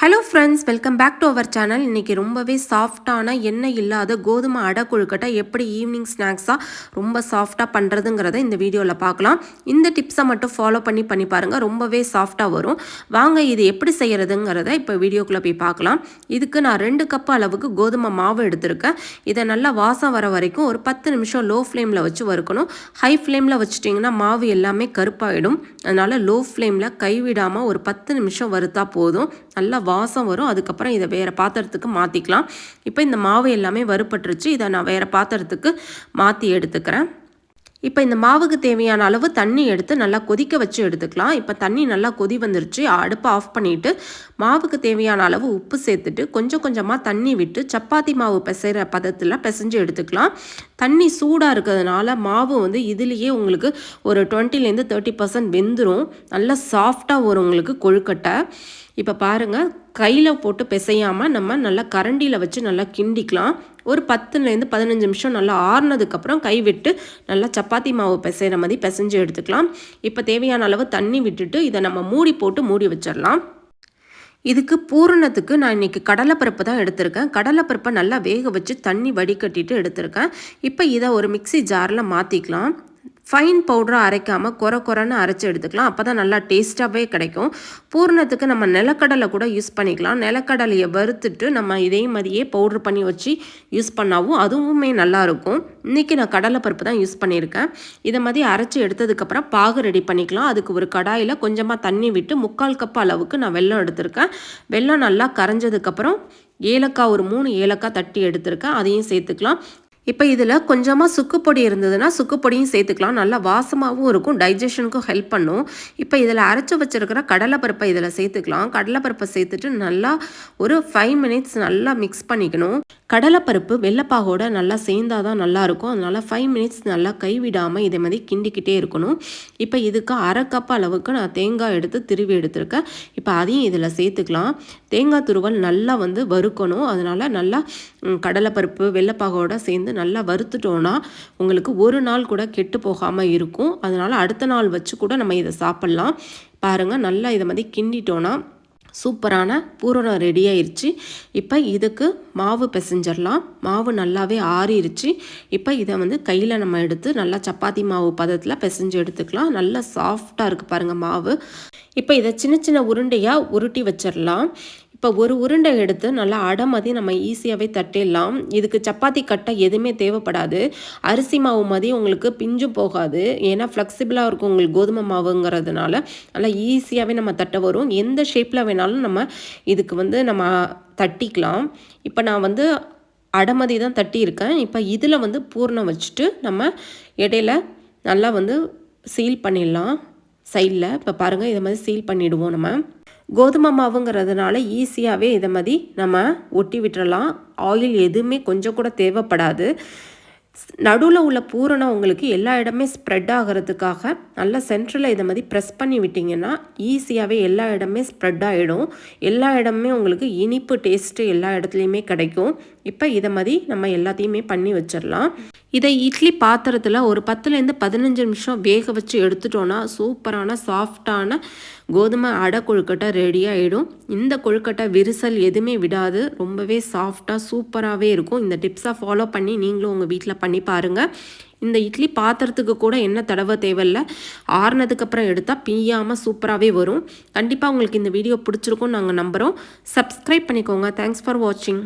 Hello friends welcome back to our channel இன்றைக்கி ரொம்பவே சாஃப்டான எண்ணெய் இல்லாத கோதுமை அடை கொழுக்கட்டை எப்படி ஈவினிங் ஸ்நாக்ஸாக ரொம்ப சாஃப்டாக பண்ணுறதுங்கிறத இந்த வீடியோவில் பார்க்கலாம். இந்த டிப்ஸை மட்டும் ஃபாலோ பண்ணி பண்ணி பாருங்கள் ரொம்பவே சாஃப்டாக வரும். வாங்க இது எப்படி செய்கிறதுங்கிறத இப்போ வீடியோக்குள்ளே போய் பார்க்கலாம். இதுக்கு நான் ரெண்டு கப் அளவுக்கு கோதுமை மாவு எடுத்திருக்கேன். இதை நல்லா வாசம் வர வரைக்கும் ஒரு பத்து நிமிஷம் லோ ஃப்ளேமில் வச்சு வறுக்கணும். ஹை ஃப்ளேமில் வச்சுட்டிங்கன்னா மாவு எல்லாமே கருப்பாயிடும். அதனால் லோ ஃப்ளேமில் கைவிடாமல் ஒரு பத்து நிமிஷம் வறுத்தா போதும். நல்லா வாசம் வரும் அதுக்கப்புறம் இதை வேறு பாத்திரத்துக்கு மாற்றிக்கலாம் இப்போ இந்த மாவு எல்லாமே வறுப்பட்டுருச்சு இதை நான் வேறு பாத்திரத்துக்கு மாற்றி எடுத்துக்கிறேன். இப்போ இந்த மாவுக்கு தேவையான அளவு தண்ணி எடுத்து நல்லா கொதிக்க வச்சு எடுத்துக்கலாம். இப்போ தண்ணி நல்லா கொதி வந்துருச்சு. அடுப்பை ஆஃப் பண்ணிவிட்டு மாவுக்கு தேவையான அளவு உப்பு சேர்த்துட்டு கொஞ்சம் கொஞ்சமாக தண்ணி விட்டு சப்பாத்தி மாவு பிசைகிற பதத்தில் பிசைஞ்சு எடுத்துக்கலாம். தண்ணி சூடாக இருக்கிறதுனால மாவு வந்து இதுலேயே உங்களுக்கு ஒரு டுவெண்ட்டிலேருந்து தேர்ட்டி பர்சன்ட் வெந்துடும் நல்லா சாஃப்டாக வரும் உங்களுக்கு கொழுக்கட்டை. இப்போ பாருங்கள் கையில் போட்டு பிசையாமல் நம்ம நல்லா கரண்டியில் வச்சு நல்லா கிண்டிக்கலாம். ஒரு பத்துலேருந்து பதினஞ்சு நிமிஷம் நல்லா ஆறுனதுக்கப்புறம் கை விட்டு நல்லா சப்பாத்தி மாவு பிசைகிற மாதிரி பிசைஞ்சு எடுத்துக்கலாம். இப்போ தேவையான அளவு தண்ணி விட்டுட்டு இதை நம்ம மூடி போட்டு மூடி வச்சிடலாம். இதுக்கு பூரணத்துக்கு நான் இன்றைக்கி கடலைப்பருப்பு தான் எடுத்திருக்கேன். கடலைப்பருப்பை நல்லா வேக வச்சு தண்ணி வடிகட்டிட்டு எடுத்திருக்கேன். இப்போ இதை ஒரு மிக்சி ஜாரில் மாற்றிக்கலாம் ஃபைன் பவுடரை அரைக்காமல் குறை குறைன்னு அரைச்சி எடுத்துக்கலாம். அப்போ தான் நல்லா டேஸ்ட்டாகவே கிடைக்கும். பூர்ணத்துக்கு நம்ம நிலக்கடலை கூட யூஸ் பண்ணிக்கலாம். நிலக்கடலையை வறுத்துட்டு நம்ம இதே மாதிரியே பவுட்ரு பண்ணி வச்சு யூஸ் பண்ணாவும் அதுவுமே நல்லாயிருக்கும். இன்றைக்கி நான் கடலை பருப்பு தான் யூஸ் பண்ணியிருக்கேன். இதை மாதிரி அரைச்சி எடுத்ததுக்கப்புறம் பாகு ரெடி பண்ணிக்கலாம். அதுக்கு ஒரு கடாயில் கொஞ்சமாக தண்ணி விட்டு முக்கால் கப் அளவுக்கு நான் வெல்லம் எடுத்திருக்கேன். வெல்லம் நல்லா கரைஞ்சதுக்கப்புறம் ஏலக்காய் ஒரு மூணு ஏலக்காய் தட்டி எடுத்திருக்கேன். அதையும் சேர்த்துக்கலாம். இப்போ இதில் கொஞ்சமாக சுக்குப்பொடி இருந்ததுன்னா சுக்குப்பொடியும் சேர்த்துக்கலாம். நல்லா வாசமாகவும் இருக்கும். டைஜஷனுக்கும் ஹெல்ப் பண்ணும். இப்போ இதில் அரைச்சி வச்சுருக்கிற கடலைப்பருப்பை இதில் சேர்த்துக்கலாம். கடலைப்பருப்பை சேர்த்துட்டு நல்லா ஒரு ஃபைவ் மினிட்ஸ் நல்லா மிக்ஸ் பண்ணிக்கணும். கடலைப்பருப்பு வெள்ளைப்பாகோட நல்லா சேர்ந்தால் தான் நல்லாயிருக்கும். அதனால் ஃபைவ் மினிட்ஸ் நல்லா கைவிடாமல் இதே மாதிரி கிண்டிக்கிட்டே இருக்கணும். இப்போ இதுக்கு அரை கப் அளவுக்கு நான் தேங்காய் எடுத்து திருவி எடுத்திருக்கேன். இப்போ அதையும் இதில் சேர்த்துக்கலாம். தேங்காய் துருவல் நல்லா வந்து வறுக்கணும். அதனால் நல்லா கடலைப்பருப்பு வெள்ளைப்பாகோட சேர்ந்து நல்லா வறுத்துட்டோன்னா உங்களுக்கு ஒரு நாள் கூட கெட்டு போகாமல் இருக்கும். அதனால் அடுத்த நாள் வச்சு கூட நம்ம இதை சாப்பிட்லாம். பாருங்கள் நல்லா இதை மாதிரி கிண்டிட்டோன்னா சூப்பரான பூரணம் ரெடி ஆயிடுச்சு இப்போ இதுக்கு மாவு பிசைஞ்சிடலாம். மாவு நல்லாவே ஆறிடுச்சு இப்போ இதை வந்து கையில் நம்ம எடுத்து நல்லா சப்பாத்தி மாவு பதத்தில் பிசைஞ்சு எடுத்துக்கலாம். நல்லா சாஃப்டாக இருக்குது பாருங்கள் மாவு. இப்போ இதை சின்ன சின்ன உருண்டையாக உருட்டி வச்சிடலாம். இப்போ ஒரு உருண்டை எடுத்து நல்லா அடை மாதிரி நம்ம ஈஸியாகவே தட்டிடலாம். இதுக்கு சப்பாத்தி கட்டை எதுவுமே தேவைப்படாது. அரிசி மாவு மாதிரி உங்களுக்கு பிஞ்சும் போகாது. ஏன்னா ஃப்ளெக்சிபிளாக இருக்கும் உங்களுக்கு கோதுமை மாவுங்கிறதுனால. நல்லா ஈஸியாகவே நம்ம தட்ட வரும். எந்த ஷேப்பில் வேணாலும் நம்ம இதுக்கு வந்து நம்ம தட்டிக்கலாம். இப்போ நான் வந்து அடமதி தான் தட்டியிருக்கேன். இப்போ இதில் வந்து பூர்ணம் வச்சுட்டு நம்ம இடையில நல்லா வந்து சீல் பண்ணிடலாம். சைடில் இப்போ பாருங்கள் இதை மாதிரி சீல் பண்ணிவிடுவோம் நம்ம. கோதுமை மாவுங்கிறதுனால ஈஸியாகவே இதை மாதிரி நம்ம ஒட்டி விட்டுறலாம். ஆயில் எதுவுமே கொஞ்சம் கூட தேவைப்படாது. நடுவில் உள்ள பூரணம் உங்களுக்கு எல்லா இடமே ஸ்ப்ரெட் ஆகிறதுக்காக நல்லா சென்ட்ரலில் இதை மாதிரி ப்ரெஸ் பண்ணி விட்டிங்கன்னா ஈஸியாகவே எல்லா இடமே ஸ்ப்ரெட் ஆகிடும் எல்லா இடமே உங்களுக்கு இனிப்பு டேஸ்ட்டு எல்லா இடத்துலையுமே கிடைக்கும். இப்போ இதை மாதிரி நம்ம எல்லாத்தையுமே பண்ணி வச்சிடலாம். இதை இட்லி பாத்திரத்தில் ஒரு பத்துலேருந்து பதினஞ்சு நிமிஷம் வேக வச்சு எடுத்துட்டோன்னா சூப்பரான சாஃப்டான கோதுமை அடை கொழுக்கட்டை ரெடி ஆகிடும் இந்த கொழுக்கட்டை விரிசல் எதுவுமே விடாது. ரொம்பவே சாஃப்டாக சூப்பராகவே இருக்கும். இந்த டிப்ஸை ஃபாலோ பண்ணி நீங்களும் உங்கள் வீட்டில் பண்ணி பாருங்கள் இந்த இட்லி பாத்திரத்துக்கு கூட என்ன தடவை தேவையில்ல. ஆறுனதுக்கப்புறம் எடுத்தால் பிய்யாமல் சூப்பராகவே வரும். கண்டிப்பாக உங்களுக்கு இந்த வீடியோ பிடிச்சிருக்கும் நாங்கள் நம்புகிறோம் சப்ஸ்கிரைப் பண்ணிக்கோங்க. தேங்க்ஸ் ஃபார் வாட்சிங்